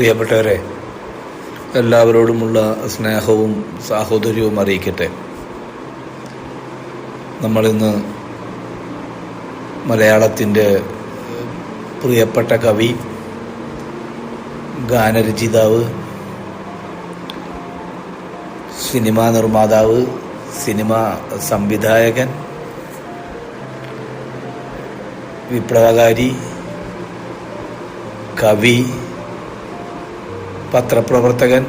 പ്രിയപ്പെട്ടവരെ എല്ലാവരോടുമുള്ള സ്നേഹവും സാഹോദര്യവും അറിയിക്കട്ടെ. നമ്മളിന്ന് മലയാളത്തിന്റെ പ്രിയപ്പെട്ട കവി ഗാനരചിതാവ് സിനിമാ നിർമ്മാതാവ് സിനിമ സംവിധായകൻ വിപ്ലവകാരി കവി പത്രപ്രവർത്തകൻ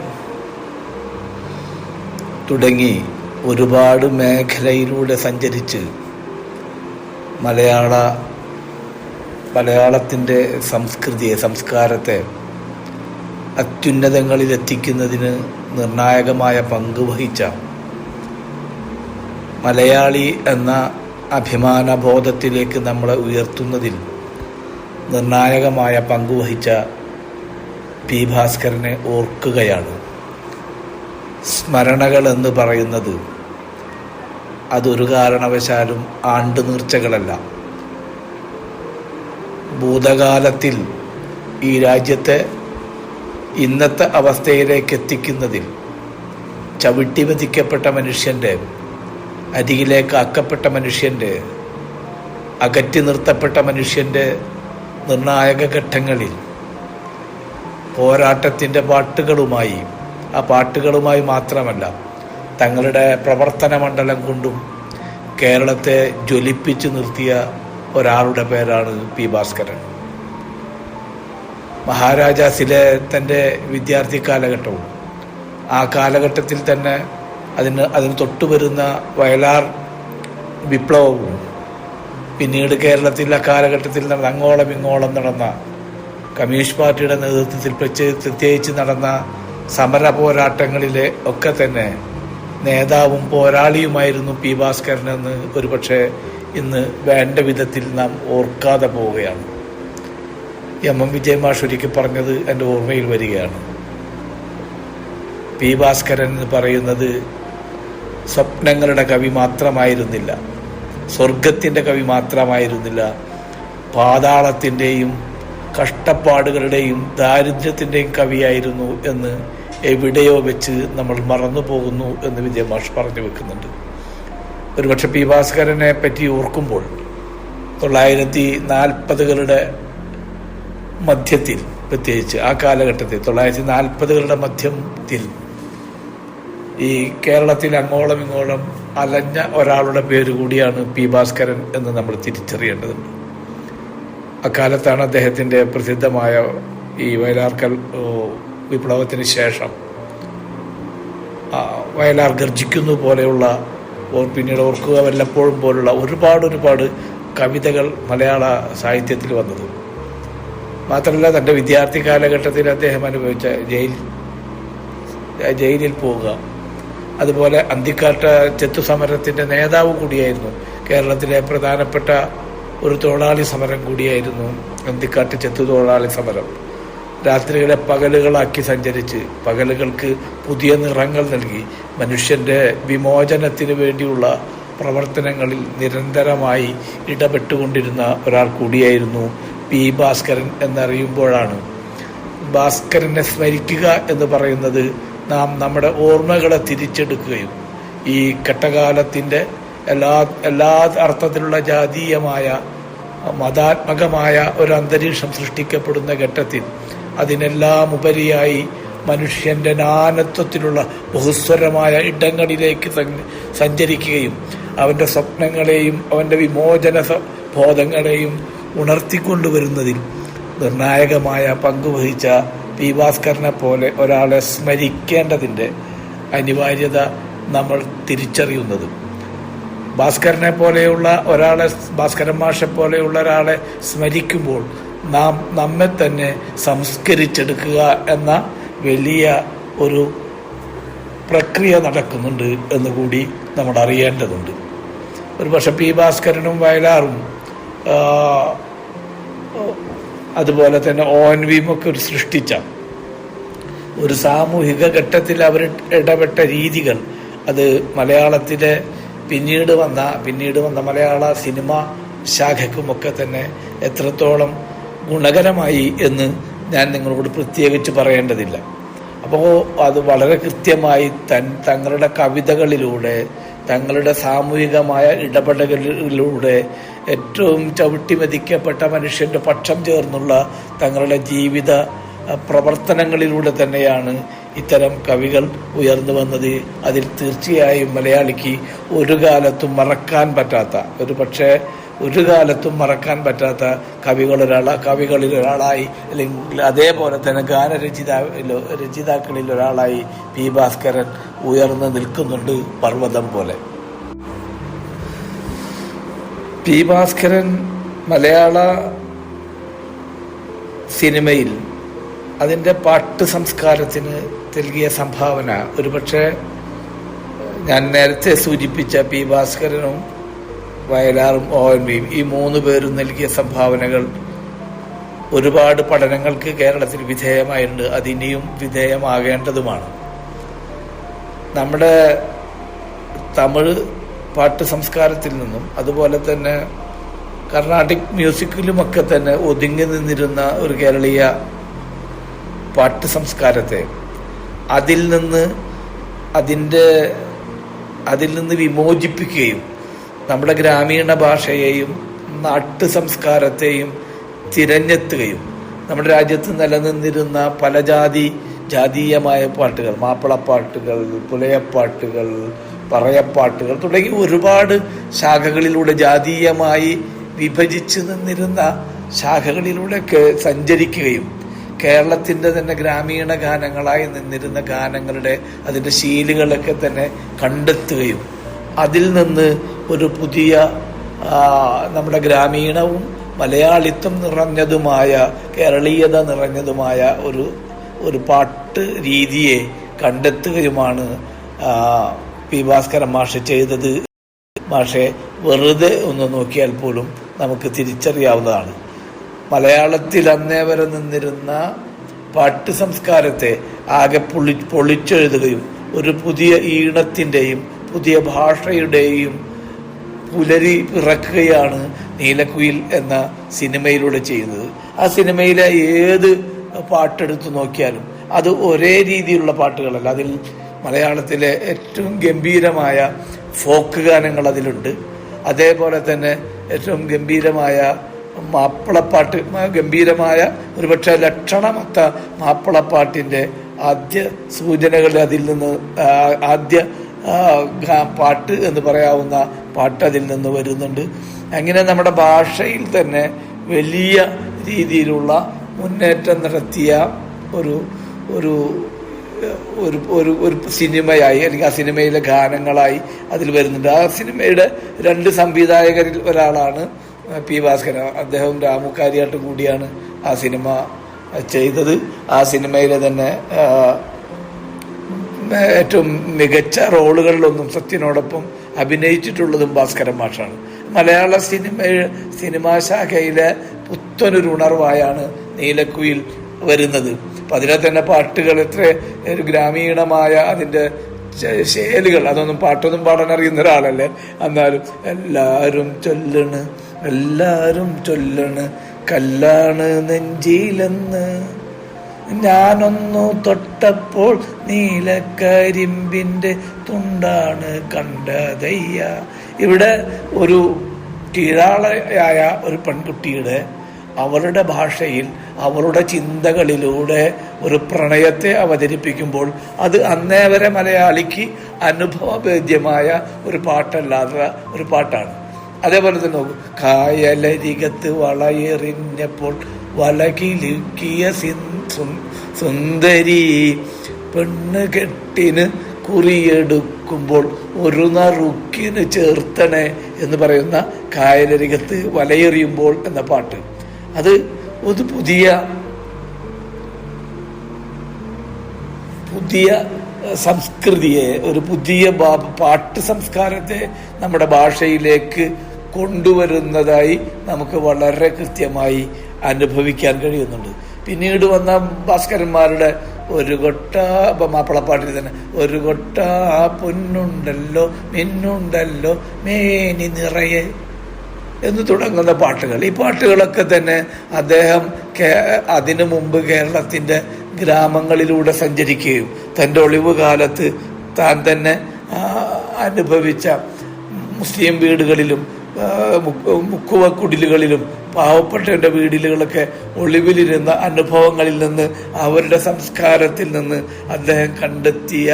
തുടങ്ങി ഒരുപാട് മേഖലയിലൂടെ സഞ്ചരിച്ച് മലയാള മലയാളത്തിന്റെ സംസ്കൃതിയെ സംസ്കാരത്തെ അത്യുന്നതങ്ങളിലെത്തിക്കുന്നതിന് നിർണായകമായ പങ്ക് വഹിച്ച മലയാളി എന്ന അഭിമാനബോധത്തിലേക്ക് നമ്മളെ ഉയർത്തുന്നതിൽ നിർണായകമായ പങ്കുവഹിച്ച പി ഭാസ്കരനെ ഓർക്കുകയാണ്. സ്മരണകൾ എന്ന് പറയുന്നത് അതൊരു കാരണവശാലും ആണ്ടുനീർച്ചകളല്ല ഭൂതകാലത്തിൽ ഈ രാജ്യത്തെ ഇന്നത്തെ അവസ്ഥയിലേക്ക് എത്തിക്കുന്നതിൽ ചവിട്ടി വധിക്കപ്പെട്ട മനുഷ്യന്റെ അരികിലേക്ക് ആക്കപ്പെട്ട മനുഷ്യന്റെ അകറ്റി നിർത്തപ്പെട്ട മനുഷ്യന്റെ നിർണായക ഘട്ടങ്ങളിൽ പോരാട്ടത്തിന്റെ പാട്ടുകളുമായി ആ പാട്ടുകളുമായി മാത്രമല്ല തങ്ങളുടെ പ്രവർത്തന മണ്ഡലം കൊണ്ടും കേരളത്തെ ജ്വലിപ്പിച്ചു നിർത്തിയ ഒരാളുടെ പേരാണ് പി ഭാസ്കരൻ. മഹാരാജാസിലെ തന്റെ വിദ്യാർത്ഥി കാലഘട്ടവും ആ കാലഘട്ടത്തിൽ തന്നെ അതിന് അതിന് തൊട്ടു വരുന്ന വയലാർ വിപ്ലവവും പിന്നീട് കേരളത്തിൽ ആ കാലഘട്ടത്തിൽ നടന്ന അങ്ങോളം ഇങ്ങോളം നടന്ന കമ്മ്യൂണിസ്റ്റ് പാർട്ടിയുടെ നേതൃത്വത്തിൽ പ്രത്യേകിച്ച് നടന്ന സമര പോരാട്ടങ്ങളിലെ ഒക്കെ തന്നെ നേതാവും പോരാളിയുമായിരുന്നു പി ഭാസ്കരൻ എന്ന് ഒരുപക്ഷെ ഇന്ന് വേണ്ട വിധത്തിൽ നാം ഓർക്കാതെ പോവുകയാണ്. എം എം വിജയ മാഷുരിക്ക് പറഞ്ഞത് എന്റെ ഓർമ്മയിൽ വരികയാണ്. പി ഭാസ്കരൻ എന്ന് പറയുന്നത് സ്വപ്നങ്ങളുടെ കവി മാത്രമായിരുന്നില്ല. സ്വർഗത്തിന്റെ കവി മാത്രമായിരുന്നില്ല. പാതാളത്തിന്റെയും കഷ്ടപ്പാടുകളുടെയും ദാരിദ്ര്യത്തിന്റെയും കവിയായിരുന്നു എന്ന് എവിടെയോ വെച്ച് നമ്മൾ മറന്നു പോകുന്നു എന്ന് വിജയമാഷ് പറഞ്ഞു വെക്കുന്നുണ്ട്. ഒരുപക്ഷെ പി ഭാസ്കരനെ പറ്റി ഓർക്കുമ്പോൾ തൊള്ളായിരത്തി നാൽപ്പതുകളുടെ മധ്യത്തിൽ പ്രത്യേകിച്ച് ആ കാലഘട്ടത്തിൽ തൊള്ളായിരത്തി നാൽപ്പതുകളുടെ മധ്യത്തിൽ ഈ കേരളത്തിൽ അങ്ങോളം ഇങ്ങോളം അലഞ്ഞ ഒരാളുടെ പേര് കൂടിയാണ് പി ഭാസ്കരൻ എന്ന് നമ്മൾ തിരിച്ചറിയേണ്ടതുണ്ട്. അക്കാലത്താണ് അദ്ദേഹത്തിന്റെ പ്രസിദ്ധമായ ഈ വയലാർക്കൽ വിപ്ലവത്തിന് ശേഷം വയലാർ ഗർജിക്കുന്നു പോലെയുള്ള ഓർ പിന്നീട് ഓർക്കുക വല്ലപ്പോഴും പോലുള്ള ഒരുപാട് ഒരുപാട് കവിതകൾ മലയാള സാഹിത്യത്തിൽ വന്നത്. മാത്രമല്ല തന്റെ വിദ്യാർത്ഥി കാലഘട്ടത്തിൽ അദ്ദേഹം അനുഭവിച്ച ജയിൽ ജയിലിൽ പോവുക. അതുപോലെ അന്തിക്കാട്ട ചെത്തു സമരത്തിന്റെ നേതാവ് കൂടിയായിരുന്നു കേരളത്തിലെ പ്രധാനപ്പെട്ട ഒരു തൊഴിലാളി സമരം കൂടിയായിരുന്നു. അന്തിക്കാട്ട് ചെത്തു തൊഴിലാളി സമരം. രാത്രികളെ പകലുകളാക്കി സഞ്ചരിച്ച് പകലുകൾക്ക് പുതിയ നിറങ്ങൾ നൽകി മനുഷ്യന്റെ വിമോചനത്തിന് വേണ്ടിയുള്ള പ്രവർത്തനങ്ങളിൽ നിരന്തരമായി ഇടപെട്ടുകൊണ്ടിരുന്ന ഒരാൾ കൂടിയായിരുന്നു പി ഭാസ്കരൻ എന്നറിയുമ്പോഴാണ്. ഭാസ്കരനെ സ്മരിക്കുക എന്ന് പറയുന്നത് നാം നമ്മുടെ ഓർമ്മകളെ തിരിച്ചെടുക്കുകയും ഈ കെട്ടകാലത്തിന്റെ എല്ലാ എല്ലാ അർത്ഥത്തിലുള്ള ജാതീയമായ മതാത്മകമായ ഒരു അന്തരീക്ഷം സൃഷ്ടിക്കപ്പെടുന്ന ഘട്ടത്തിൽ അതിനെല്ലാം ഉപരിയായി മനുഷ്യന്റെ നാനത്വത്തിലുള്ള ബഹുസ്വരമായ ഇടങ്ങളിലേക്ക് സഞ്ചരിക്കുകയും അവന്റെ സ്വപ്നങ്ങളെയും അവന്റെ വിമോചന ബോധങ്ങളെയും ഉണർത്തിക്കൊണ്ടുവരുന്നതിൽ നിർണായകമായ പങ്കുവഹിച്ച പി ഭാസ്കരനെ പോലെ ഒരാളെ സ്മരിക്കേണ്ടതിന്റെ അനിവാര്യത നമ്മൾ തിരിച്ചറിയുന്നത് ഭാസ്കരനെ പോലെയുള്ള ഒരാളെ ഭാസ്കരൻ മാഷെ പോലെയുള്ള ഒരാളെ സ്മരിക്കുമ്പോൾ നാം നമ്മെ തന്നെ സംസ്കരിച്ചെടുക്കുക എന്ന വലിയ ഒരു പ്രക്രിയ നടക്കുന്നുണ്ട് എന്ന് കൂടി നമ്മൾ അറിയേണ്ടതുണ്ട്. ഒരു പക്ഷെ പി ഭാസ്കരനും വയലാറും അതുപോലെ തന്നെ ഒ എൻ വിയും ഒക്കെ ഒരു സൃഷ്ടിച്ച ഒരു സാമൂഹിക ഘട്ടത്തിൽ അവർ ഇടപെട്ട രീതികൾ അത് മലയാളത്തിലെ പിന്നീട് വന്ന പിന്നീട് വന്ന മലയാള സിനിമ ശാഖയ്ക്കുമൊക്കെ തന്നെ എത്രത്തോളം ഗുണകരമായി എന്ന് ഞാൻ നിങ്ങളോട് പ്രത്യേകിച്ച് പറയേണ്ടതില്ല. അപ്പോൾ അത് വളരെ കൃത്യമായി തൻ തങ്ങളുടെ കവിതകളിലൂടെ തങ്ങളുടെ സാമൂഹികമായ ഇടപെടലുകളിലൂടെ ഏറ്റവും ചവിട്ടിമതിക്കപ്പെട്ട മനുഷ്യന്റെ പക്ഷം ചേർന്നുള്ള തങ്ങളുടെ ജീവിത പ്രവർത്തനങ്ങളിലൂടെ തന്നെയാണ് ഇത്തരം കവികൾ ഉയർന്നു വന്നത് അതിൽ തീർച്ചയായും മലയാളിക്ക് ഒരു കാലത്തും മറക്കാൻ പറ്റാത്ത ഒരു പക്ഷേ ഒരു കാലത്തും മറക്കാൻ പറ്റാത്ത കവികൾ ഒരാള കവികളിൽ ഒരാളായി അല്ലെങ്കിൽ അതേപോലെ തന്നെ ഗാനരചിതാ രചിതാക്കളിൽ ഒരാളായി പി ഭാസ്കരൻ ഉയർന്നു നിൽക്കുന്നുണ്ട് പർവതം പോലെ. പി ഭാസ്കരൻ മലയാള സിനിമയിൽ അതിന്റെ പാട്ട് സംസ്കാരത്തിന് നൽകിയ സംഭാവന. ഒരുപക്ഷെ ഞാൻ നേരത്തെ സൂചിപ്പിച്ച പി ഭാസ്കരനും വയലാറും ഒ എൻ വിയും ഈ മൂന്ന് പേരും നൽകിയ സംഭാവനകൾ ഒരുപാട് പഠനങ്ങൾക്ക് കേരളത്തിൽ വിധേയമായിട്ടുണ്ട്. അതിനിയും വിധേയമാകേണ്ടതുമാണ്. നമ്മുടെ തമിഴ് പാട്ട് സംസ്കാരത്തിൽ നിന്നും അതുപോലെ തന്നെ കർണാട്ടിക് മ്യൂസിക്കിലുമൊക്കെ തന്നെ ഒതുങ്ങി നിന്നിരുന്ന ഒരു കേരളീയ പാട്ട് സംസ്കാരത്തെ അതിൽ നിന്ന് അതിന്റെ അതിൽ നിന്ന് വിമോചിപ്പിക്കുകയും നമ്മുടെ ഗ്രാമീണ ഭാഷയെയും നാട്ടു സംസ്കാരത്തെയും തിരഞ്ഞെത്തുകയും നമ്മുടെ രാജ്യത്ത് നിലനിന്നിരുന്ന പല ജാതി ജാതീയമായ പാട്ടുകൾ മാപ്പിളപ്പാട്ടുകൾ പുലയപ്പാട്ടുകൾ പറയപ്പാട്ടുകൾ തുടങ്ങി ഒരുപാട് ശാഖകളിലൂടെ ജാതീയമായി വിഭജിച്ച് നിന്നിരുന്ന ശാഖകളിലൂടെയൊക്കെ സഞ്ചരിക്കുകയും കേരളത്തിന്റെ തന്നെ ഗ്രാമീണ ഗാനങ്ങളായി നിന്നിരുന്ന ഗാനങ്ങളുടെ അതിന്റെ ശീലുകളൊക്കെ തന്നെ കണ്ടെത്തുകയും അതിൽ നിന്ന് ഒരു പുതിയ നമ്മുടെ ഗ്രാമീണവും മലയാളിത്വം നിറഞ്ഞതുമായ കേരളീയത നിറഞ്ഞതുമായ ഒരു ഒരു പാട്ട് രീതിയെ കണ്ടെത്തുകയുമാണ് പി ഭാസ്കരൻ മാഷ് ചെയ്തത്. മാഷെ വെറുതെ ഒന്ന് നോക്കിയാൽ പോലും നമുക്ക് തിരിച്ചറിയാവുന്നതാണ്. മലയാളത്തിൽ അന്നേ വരെ നിന്നിരുന്ന പാട്ട് സംസ്കാരത്തെ ആകെ പൊളി പൊളിച്ചെഴുതുകയും ഒരു പുതിയ ഈണത്തിന്റെയും പുതിയ ഭാഷയുടെയും പുലരി പിറക്കുകയാണ് നീലക്കുയിൽ എന്ന സിനിമയിലൂടെ ചെയ്യുന്നത്. ആ സിനിമയിലെ ഏത് പാട്ടെടുത്ത് നോക്കിയാലും അത് ഒരേ രീതിയിലുള്ള പാട്ടുകളല്ല. അതിൽ മലയാളത്തിലെ ഏറ്റവും ഗംഭീരമായ ഫോക്ക് ഗാനങ്ങൾ അതിലുണ്ട്. അതേപോലെ തന്നെ ഏറ്റവും ഗംഭീരമായ മാപ്പിളപ്പാട്ട് ഗംഭീരമായ ഒരുപക്ഷെ ലക്ഷണമൊത്ത മാപ്പിളപ്പാട്ടിന്റെ ആദ്യ സൂചനകൾ അതിൽ നിന്ന് ആദ്യ പാട്ട് എന്ന് പറയാവുന്ന പാട്ട് അതിൽ നിന്ന് വരുന്നുണ്ട്. അങ്ങനെ നമ്മുടെ ഭാഷയിൽ തന്നെ വലിയ രീതിയിലുള്ള മുന്നേറ്റം നടത്തിയ ഒരു ഒരു ഒരു ഒരു ഒരു സിനിമയായി അല്ലെങ്കിൽ ആ സിനിമയിലെ ഗാനങ്ങളായി അതിൽ വരുന്നുണ്ട്. ആ സിനിമയുടെ രണ്ട് സംവിധായകരിൽ ഒരാളാണ് പി ഭാസ്കരൻ അദ്ദേഹം രാമുക്കാരിയായിട്ട് കൂടിയാണ് ആ സിനിമ ചെയ്തത്. ആ സിനിമയിലെ തന്നെ ഏറ്റവും മികച്ച റോളുകളിലൊന്നും സത്യനോടൊപ്പം അഭിനയിച്ചിട്ടുള്ളതും ഭാസ്കരൻ മാഷാണ്. മലയാള സിനിമ സിനിമാ ശാഖയിലെ പുത്തനൊരു ഉണർവായാണ് നീലക്കുയിൽ വരുന്നത്. അപ്പം അതിലെ തന്നെ പാട്ടുകൾ എത്ര ഒരു ഗ്രാമീണമായ അതിന്റെ ശൈലികൾ. അതൊന്നും പാട്ടൊന്നും പാടാൻ അറിയുന്ന ഒരാളല്ലേ? എന്നാലും എല്ലാവരും ചൊല്ലണ് എല്ലാവരും ചൊല്ലണ് കല്ലാണ് നെഞ്ചിയിലെന്ന് ഞാനൊന്നു തൊട്ടപ്പോൾ നീലക്കരിമ്പിന്റെ തുണ്ടാണ് കണ്ടതയ്യ. ഇവിടെ ഒരു കീഴാളയായ ഒരു പെൺകുട്ടിയുടെ അവളുടെ ഭാഷയിൽ അവരുടെ ചിന്തകളിലൂടെ ഒരു പ്രണയത്തെ അവതരിപ്പിക്കുമ്പോൾ അത് അന്നേ വരെ മലയാളിക്ക് അനുഭവവേദ്യമായ ഒരു പാട്ടല്ലാത്ത ഒരു പാട്ടാണ്. അതേപോലെ തന്നെ നോക്കൂ കായലരികത്ത് വളയെറിഞ്ഞപ്പോൾ വലകിലുക്കിയ സുന്ദരി പെണ്ണ് കെട്ടിന് കുറിയെടുക്കുമ്പോൾ ഒരു നറുക്കിന് ചേർത്തണേ എന്ന് പറയുന്ന കായലരികത്ത് വലയെറിയുമ്പോൾ എന്ന പാട്ട്. അത് ഒരു പുതിയ പുതിയ സംസ്കൃതിയെ ഒരു പുതിയ പാട്ട് സംസ്കാരത്തെ നമ്മുടെ ഭാഷയിലേക്ക് കൊണ്ടുവരുന്നതായി നമുക്ക് വളരെ കൃത്യമായി അനുഭവിക്കാൻ കഴിയുന്നുണ്ട്. പിന്നീട് വന്ന ഭാസ്കരന്മാരുടെ ഒരു കൊട്ട മാപ്പിളപ്പാട്ടിൽ തന്നെ ഒരു കൊട്ട പൊന്നുണ്ടല്ലോ മിന്നുണ്ടല്ലോ മേനി നിറയെ എന്ന് തുടങ്ങുന്ന പാട്ടുകൾ. ഈ പാട്ടുകളൊക്കെ തന്നെ അദ്ദേഹം അതിനു മുമ്പ് കേരളത്തിന്റെ ഗ്രാമങ്ങളിലൂടെ സഞ്ചരിക്കുകയും തന്റെ ഒളിവ് കാലത്ത് താൻ തന്നെ അനുഭവിച്ച മുസ്ലിം വീടുകളിലും മുക്കുവ കുടിലുകളിലും പാവപ്പെട്ടവരുടെ വീടുകളൊക്കെ ഒളിവിലിരുന്ന അനുഭവങ്ങളിൽ നിന്ന് അവരുടെ സംസ്കാരത്തിൽ നിന്ന് അദ്ദേഹം കണ്ടെത്തിയ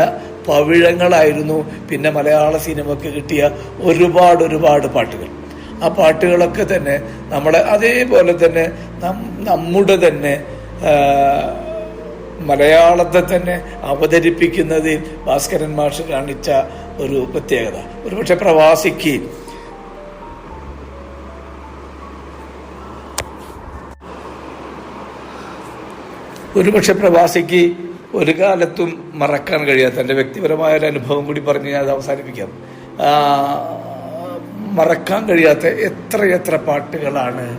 പവിഴങ്ങളായിരുന്നു. പിന്നെ മലയാള സിനിമയ്ക്ക് കിട്ടിയ ഒരുപാട് ഒരുപാട് പാട്ടുകൾ. ആ പാട്ടുകളൊക്കെ തന്നെ നമ്മളെ അതേപോലെ തന്നെ നമ്മുടെ തന്നെ മലയാളത്തെ തന്നെ അവതരിപ്പിക്കുന്നതിൽ ഭാസ്കരൻ മാഷ് കാണിച്ച ഒരു പ്രത്യേകത. ഒരുപക്ഷെ പ്രവാസിക്ക് ഒരുപക്ഷെ പ്രവാസിക്ക് ഒരു കാലത്തും മറക്കാൻ കഴിയാത്ത എന്റെ വ്യക്തിപരമായ ഒരു അനുഭവം കൂടി പറഞ്ഞ് ഞാൻ അത് അവസാനിപ്പിക്കാം. മറക്കാൻ കഴിയാത്ത എത്രയെത്ര പാട്ടുകളാണ്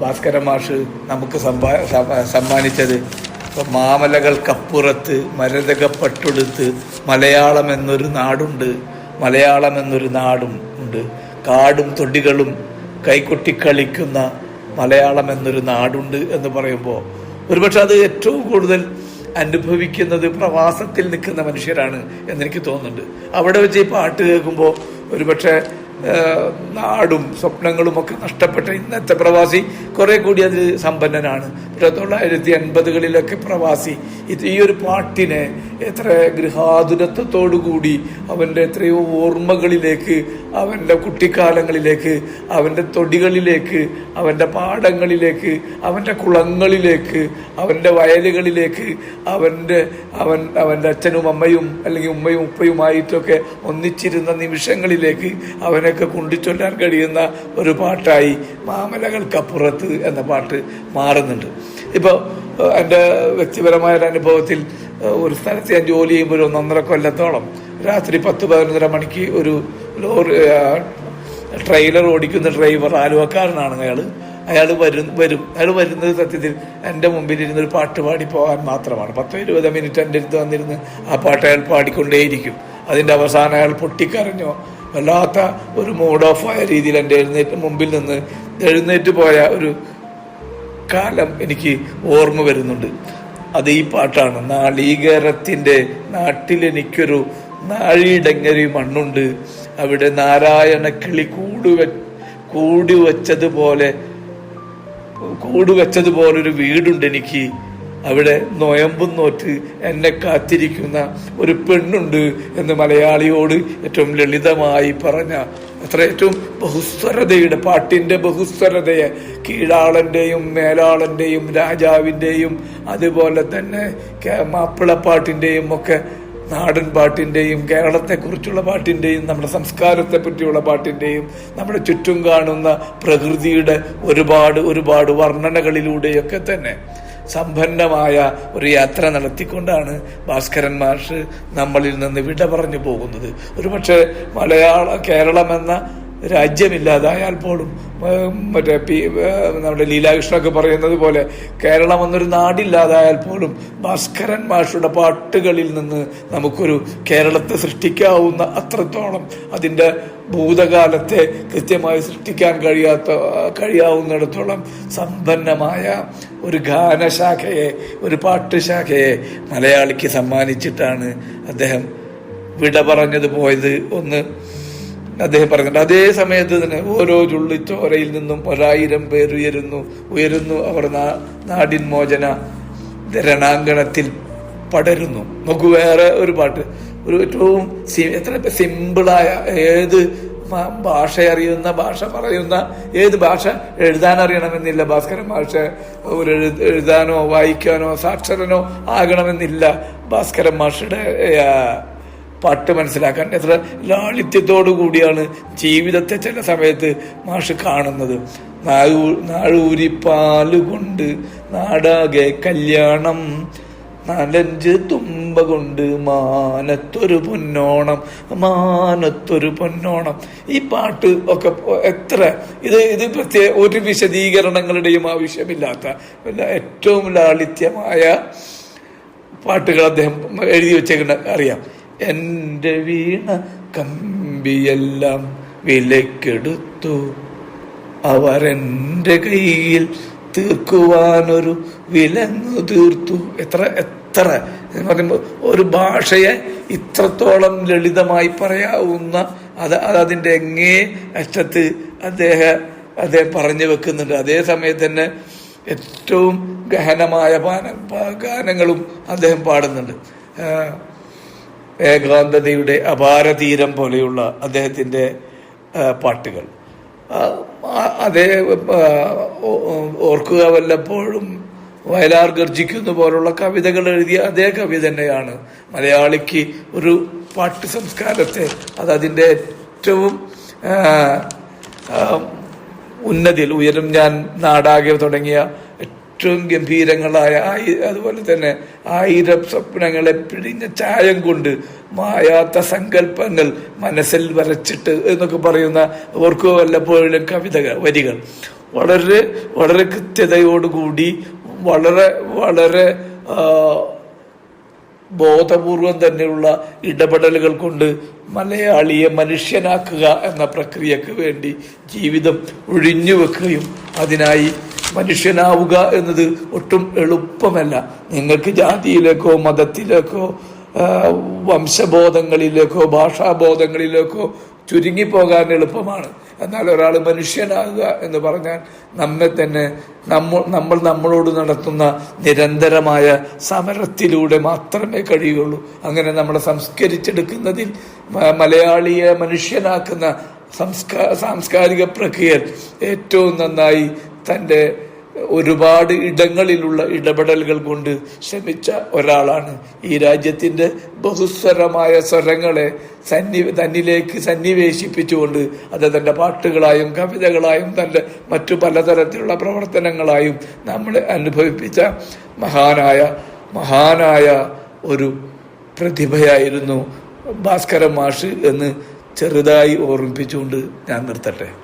ഭാസ്കര മാഷ് നമുക്ക് സമ്പാ സമ്മ- സമ്മാനിച്ചത്. ഇപ്പം മാമലകൾക്കപ്പുറത്ത് മരതകപ്പെട്ടെടുത്ത് മലയാളം എന്നൊരു നാടുണ്ട് മലയാളം എന്നൊരു നാടും ഉണ്ട്. കാടും തൊടികളും കൈകൊട്ടിക്കളിക്കുന്ന മലയാളം എന്നൊരു നാടുണ്ട് എന്ന് പറയുമ്പോൾ ഒരുപക്ഷെ അത് ഏറ്റവും കൂടുതൽ അനുഭവിക്കുന്നത് പ്രവാസത്തിൽ നിൽക്കുന്ന മനുഷ്യരാണ് എന്നെനിക്ക് തോന്നുന്നുണ്ട്. അവിടെ വെച്ച് ഈ പാട്ട് കേൾക്കുമ്പോൾ ഒരുപക്ഷെ നാടും സ്വപ്നങ്ങളും ഒക്കെ നഷ്ടപ്പെട്ട ഇന്നത്തെ പ്രവാസി കുറെ കൂടി അതിൽ സമ്പന്നനാണ്. തൊള്ളായിരത്തി എൺപതുകളിലൊക്കെ പ്രവാസി. ഇത് ഈ ഒരു പാട്ടിനെ എത്ര ഗൃഹാതുരത്വത്തോടു കൂടി അവന്റെ എത്രയോ ഓർമ്മകളിലേക്ക് അവന്റെ കുട്ടിക്കാലങ്ങളിലേക്ക് അവന്റെ തൊടികളിലേക്ക് അവന്റെ പാടങ്ങളിലേക്ക് അവന്റെ കുളങ്ങളിലേക്ക് അവന്റെ വയലുകളിലേക്ക് അവന്റെ അവൻ അവന്റെ അച്ഛനും അമ്മയും അല്ലെങ്കിൽ ഉമ്മയും ഉപ്പയുമായിട്ടൊക്കെ ഒന്നിച്ചിരുന്ന നിമിഷങ്ങളിലേക്ക് അവനൊക്കെ കൊണ്ടു ചൊല്ലാൻ കഴിയുന്ന ഒരു പാട്ടായി മാമലകൾക്കപ്പുറത്ത് എന്ന പാട്ട് മാറുന്നുണ്ട്. ഇപ്പോൾ എന്റെ വ്യക്തിപരമായ ഒരു അനുഭവത്തിൽ ഒരു സ്ഥലത്ത് ഞാൻ ജോലി ചെയ്യുമ്പോൾ ഒരു ഒന്നൊന്നര കൊല്ലത്തോളം രാത്രി പത്ത് പതിനൊന്നര മണിക്ക് ഒരു ലോറി ട്രെയിലർ ഓടിക്കുന്ന ഡ്രൈവർ ആലുവക്കാരനാണ് അയാൾ അയാൾ വരും വരും. അയാൾ വരുന്നത് സത്യത്തിൽ എന്റെ മുമ്പിൽ ഇരുന്ന് ഒരു പാട്ട് പാടി പോകാൻ മാത്രമാണ്. പത്തോ ഇരുപത് മിനിറ്റ് എന്റെ അടുത്ത് വന്നിരുന്ന് ആ പാട്ട് അയാൾ പാടിക്കൊണ്ടേയിരിക്കും. അതിന്റെ അവസാനം അയാൾ പൊട്ടിക്കരഞ്ഞോ വല്ലാത്ത ഒരു മൂഡ് ഓഫ് ആയ രീതിയിൽ എന്റെ എഴുന്നേറ്റ് മുമ്പിൽ നിന്ന് എഴുന്നേറ്റ് പോയ ഒരു കാലം എനിക്ക് ഓർമ്മ വരുന്നുണ്ട്. അത് ഈ പാട്ടാണ്. നാളീകരത്തിന്റെ നാട്ടിലെനിക്കൊരു നാഴിയിടങ്ങരി മണ്ണുണ്ട്. അവിടെ നാരായണ കിളി കൂടു കൂടി വച്ചതുപോലെ കൂട് വെച്ചതുപോലൊരു വീടുണ്ട് എനിക്ക്. അവിടെ നോയമ്പും നോറ്റ് എന്നെ കാത്തിരിക്കുന്ന ഒരു പെണ്ണുണ്ട് എന്ന് മലയാളിയോട് ഏറ്റവും ലളിതമായി പറഞ്ഞ അത്ര ഏറ്റവും ബഹുസ്വരതയുടെ പാട്ടിന്റെ ബഹുസ്വരതയെ കീഴാളന്റെയും മേലാളന്റെയും രാജാവിന്റെയും അതുപോലെ തന്നെ മാപ്പിളപ്പാട്ടിന്റെയും ഒക്കെ നാടൻ പാട്ടിന്റെയും കേരളത്തെക്കുറിച്ചുള്ള പാട്ടിന്റെയും നമ്മുടെ സംസ്കാരത്തെ പറ്റിയുള്ള പാട്ടിന്റെയും നമ്മുടെ ചുറ്റും കാണുന്ന പ്രകൃതിയുടെ ഒരുപാട് ഒരുപാട് വർണനകളിലൂടെയൊക്കെ തന്നെ സമ്പന്നമായ ഒരു യാത്ര നടത്തിക്കൊണ്ടാണ് ഭാസ്കരൻ മാഷ് നമ്മളിൽ നിന്ന് വിട പറഞ്ഞു പോകുന്നത്. ഒരുപക്ഷെ മലയാള കേരളം എന്ന രാജ്യമില്ലാതായാൽ പോലും മറ്റേ പി നമ്മുടെ ലീലാകൃഷ്ണൊക്കെ പറയുന്നത് പോലെ കേരളം എന്നൊരു നാടില്ലാതായാൽ പോലും ഭാസ്കരൻ മാഷുടെ പാട്ടുകളിൽ നിന്ന് നമുക്കൊരു കേരളത്തെ സൃഷ്ടിക്കാവുന്ന അത്രത്തോളം അതിന്റെ ഭൂതകാലത്തെ കൃത്യമായി സൃഷ്ടിക്കാൻ കഴിയാത്ത കഴിയാവുന്നിടത്തോളം സമ്പന്നമായ ഒരു ഗാനശാഖയെ ഒരു പാട്ടുശാഖയെ മലയാളിക്ക് സമ്മാനിച്ചിട്ടാണ് അദ്ദേഹം വിട പറഞ്ഞത് പോയത്. ഒന്ന് അദ്ദേഹം പറഞ്ഞിട്ടുണ്ട് അതേ സമയത്ത് തന്നെ ഓരോ ചുള്ളിച്ചോരയിൽ നിന്നും ഒരായിരം പേർ ഉയരുന്നു. ഉയരുന്നു. അവർ നാടിൻ മോചന രണാങ്കണത്തിൽ പടരുന്നു. നമുക്ക് വേറെ ഒരു പാട്ട്. ഒരു ഏറ്റവും എത്ര സിമ്പിളായ ഏത് ഭാഷ അറിയുന്ന ഭാഷ പറയുന്ന ഏത് ഭാഷ എഴുതാൻ അറിയണമെന്നില്ല. ഭാസ്കരൻ ഭാഷ ഒരു എഴുതാനോ വായിക്കാനോ സാക്ഷരനോ ആകണമെന്നില്ല. ഭാസ്കരൻ മാഷയുടെ പാട്ട് മനസ്സിലാക്കാൻ എത്ര ലാളിത്യത്തോടു കൂടിയാണ് ജീവിതത്തെ ചില സമയത്ത് മാഷ് കാണുന്നത്. നാഴൂ കൊണ്ട് നാടാകെ കല്യാണം നാലഞ്ച് തുമ്പ കൊണ്ട് മാനത്തൊരു പൊന്നോണം മാനത്തൊരു പൊന്നോണം. ഈ പാട്ട് ഒക്കെ എത്ര ഇത് ഇത് പ്രത്യേക ഒരു വിശദീകരണങ്ങളുടെയും ആവശ്യമില്ലാത്ത ഏറ്റവും ലാളിത്യമായ പാട്ടുകൾ അദ്ദേഹം എഴുതി വെച്ചേക്കുന്ന അറിയാം. എന്റെ വീണ കമ്പിയെല്ലാം വിലക്കെടുത്തു അവരെന്റെ കയ്യിൽ തീർക്കുവാനൊരു വിലങ്ങു തീർത്തു. എത്ര എത്ര? പറയുമ്പോൾ ഒരു ഭാഷയെ ഇത്രത്തോളം ലളിതമായി പറയാവുന്ന അത് അത് അതിന്റെ എങ്ങേ അറ്റത്ത് അദ്ദേഹം അദ്ദേഹം പറഞ്ഞു വെക്കുന്നുണ്ട്. അതേ സമയത്ത് തന്നെ ഏറ്റവും ഗഹനമായ പാന ഗാനങ്ങളും അദ്ദേഹം പാടുന്നുണ്ട്. ഏകാന്തതയുടെ അപാരതീരം പോലെയുള്ള അദ്ദേഹത്തിന്റെ പാട്ടുകൾ. അതേ ഓർക്കുക വല്ലപ്പോഴും വയലാർ ഗർജിക്കുന്ന പോലുള്ള കവിതകൾ എഴുതിയ അതേ കവി തന്നെയാണ്. മലയാളിക്ക് ഒരു പാട്ട് സംസ്കാരത്തെ അത് അതിന്റെ ഏറ്റവും ഉന്നതിൽ ഉയരും ഞാൻ നാടാകെ തുടങ്ങിയ ഏറ്റവും ഗംഭീരങ്ങളായ അതുപോലെ തന്നെ ആയിരം സ്വപ്നങ്ങളെ പിഴിഞ്ഞ ചായം കൊണ്ട് മായാത്ത സങ്കല്പങ്ങൾ മനസ്സിൽ വരച്ചിട്ട് എന്നൊക്കെ പറയുന്ന ഓർക്കോ വല്ലപ്പോഴും കവിതകൾ വരികൾ. വളരെ വളരെ കൃത്യതയോടുകൂടി വളരെ വളരെ ബോധപൂർവം തന്നെയുള്ള ഇടപെടലുകൾ കൊണ്ട് മലയാളിയെ മനുഷ്യനാക്കുക എന്ന പ്രക്രിയക്ക് വേണ്ടി ജീവിതം ഒഴിഞ്ഞു വെക്കുകയും അതിനായി മനുഷ്യനാവുക എന്നത് ഒട്ടും എളുപ്പമല്ല. നിങ്ങൾക്ക് ജാതിയിലേക്കോ മതത്തിലേക്കോ വംശബോധങ്ങളിലേക്കോ ഭാഷാബോധങ്ങളിലേക്കോ ചുരുങ്ങിപ്പോകാൻ എളുപ്പമാണ്. എന്നാൽ ഒരാൾ മനുഷ്യനാകുക എന്ന് പറഞ്ഞാൽ നമ്മെ തന്നെ നമ്മൾ നമ്മൾ നമ്മളോട് നടത്തുന്ന നിരന്തരമായ സമരത്തിലൂടെ മാത്രമേ കഴിയുള്ളൂ അങ്ങനെ നമ്മളെ സംസ്കരിച്ചെടുക്കുന്നതിൽ മലയാളിയെ മനുഷ്യനാക്കുന്ന സംസ്കാ സാംസ്കാരിക പ്രക്രിയ ഏറ്റവും നന്നായി തന്റെ ഒരുപാട് ഇടങ്ങളിലുള്ള ഇടപെടലുകൾ കൊണ്ട് ശ്രമിച്ച ഒരാളാണ്. ഈ രാജ്യത്തിന്റെ ബഹുസ്വരമായ സ്വരങ്ങളെ സന്നി തന്നിലേക്ക് സന്നിവേശിപ്പിച്ചുകൊണ്ട് അത് തന്റെ പാട്ടുകളായും കവിതകളായും തന്റെ മറ്റു പലതരത്തിലുള്ള പ്രവർത്തനങ്ങളായും നമ്മൾ അനുഭവിപ്പിച്ച മഹാനായ മഹാനായ ഒരു പ്രതിഭയായിരുന്നു ഭാസ്കര മാഷ് എന്ന് ചെറുതായി ഓർമ്മിപ്പിച്ചുകൊണ്ട് ഞാൻ നിർത്തട്ടെ.